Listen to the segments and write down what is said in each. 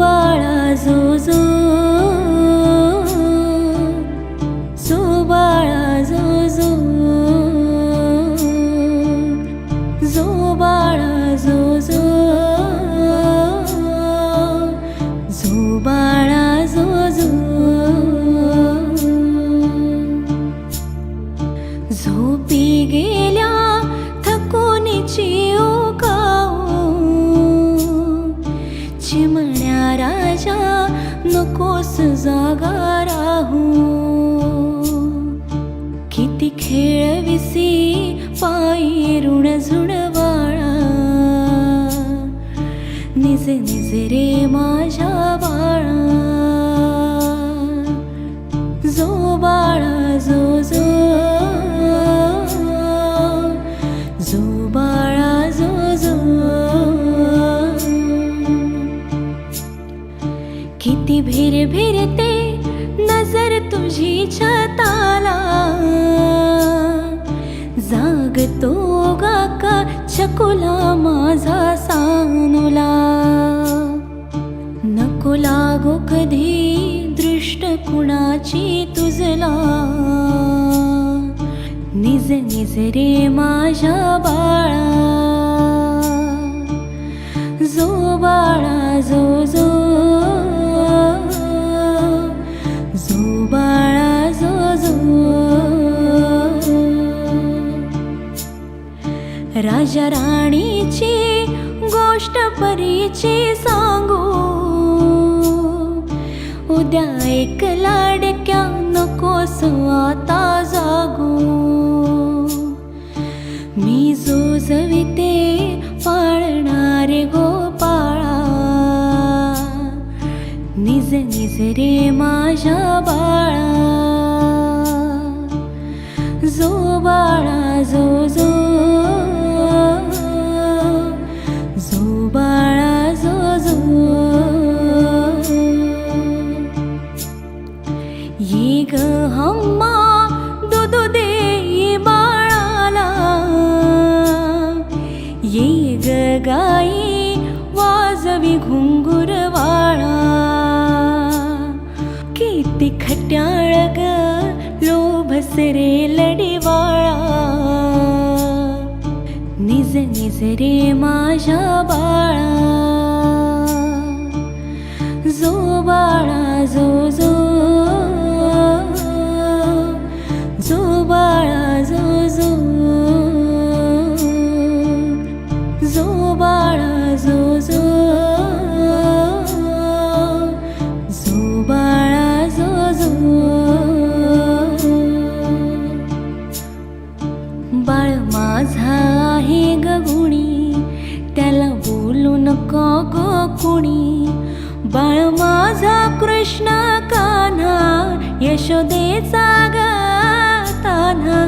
बड़ा नकोस जागा राहू। किती खेळविसी पायी ऋण झुणवाळा निज निज रे माझ्या बाळा। किती भिर भिरते नजर तुझी छताला. जागतो गाका चकुला माझा सानुला. नको लागो कधी दृष्ट कुणाची तुझला. निज निज रे माझ्या बाळा. जो बाळा जो जो माझ्या राणीची गोष्ट परीची सांगू. उद्या एक लाडक्या नकोस आता जागू. मी जोजविते पाळणारे गोपाळा. निज निज रे माझ्या बाळा. जो बाळा जो जो किती खट्याळ ग लोभस निज निज रे माझ्या बाळा. जो बाळा जो जो ग कुणी? बाळ माझा कृष्ण कान्हा यशोदेचा गाताना तान्हा.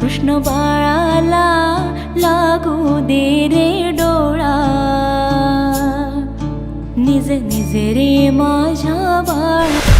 कृष्ण बाळाला लागू दे रे डोळा. निज निज रे माझ्या बाळा.